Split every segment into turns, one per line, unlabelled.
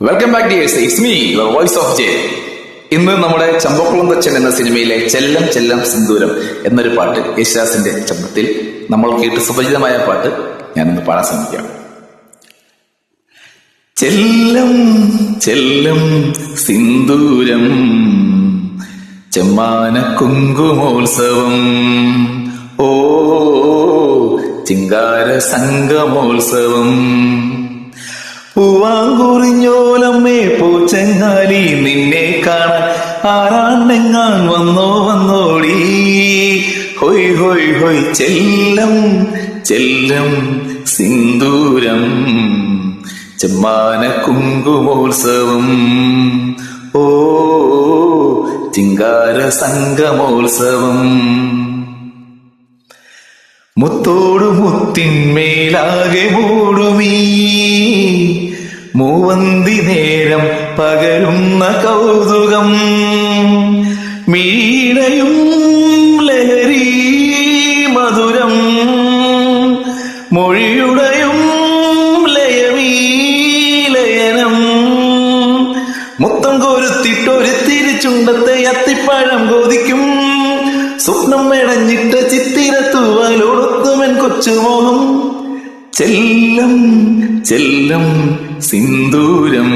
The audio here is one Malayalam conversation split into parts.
Welcome back dears it's me your voice of J ഇന്ന് നമ്മുടെ ചമ്പക്കുളം കൊച്ചൻ എന്ന സിനിമയിലെ ചെല്ലം ചെല്ലം സിന്ദൂരം എന്നൊരു പാട്ട് യേശുദാസിന്റെ ശബ്ദത്തിൽ നമ്മൾ കേട്ട് സുപരിചിതമായ പാട്ട് ഞാനിന്ന് പാടാൻ ശ്രമിക്കാം. ചെല്ലം ചെല്ലം സിന്ദൂരം ചെമ്മാന കുങ്കുമോത്സവം ഓ ചിങ്കാര സംഗമോത്സവം. പൂവാങ്കുറിഞ്ഞോലമ്മേ പൂച്ചങ്ങാലി നിന്നെ കാണാൻ ആരാണ്ടെങ്ങാൻ വന്നോ വന്നോടി. ഹൊയ് ഹൊയ് ഹൊയ് ചെല്ലം ചെല്ലം സിന്ദൂരം ചെമ്മാന കുങ്കുമോത്സവം ഓ ചിങ്കാര സംഗമോത്സവം മുത്തോടു മുത്തിന്മേലാകെ മൂടുമീ. മൂവന്തി നേരം പകരുന്ന കൗതുകം മീണയും ലഹരി മധുരം മൊഴിയുടയും ലയമീലയനം. മൊത്തം കോരുത്തിട്ടൊരു തിരിച്ചുണ്ടത്തെ അത്തിപ്പഴം കോതിക്കും. സ്വപ്നം മെടഞ്ഞിട്ട ചിത്തിരത്തുവാലോടൊത്തുമൻ കൊച്ചുമോഹം. ചെല്ലം ചെല്ലം സിന്ദൂരം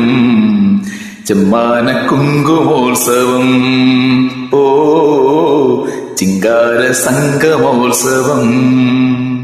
ചെമ്മാന കുങ്കുമോത്സവം ഓ ചിങ്കാര സംഗമോത്സവം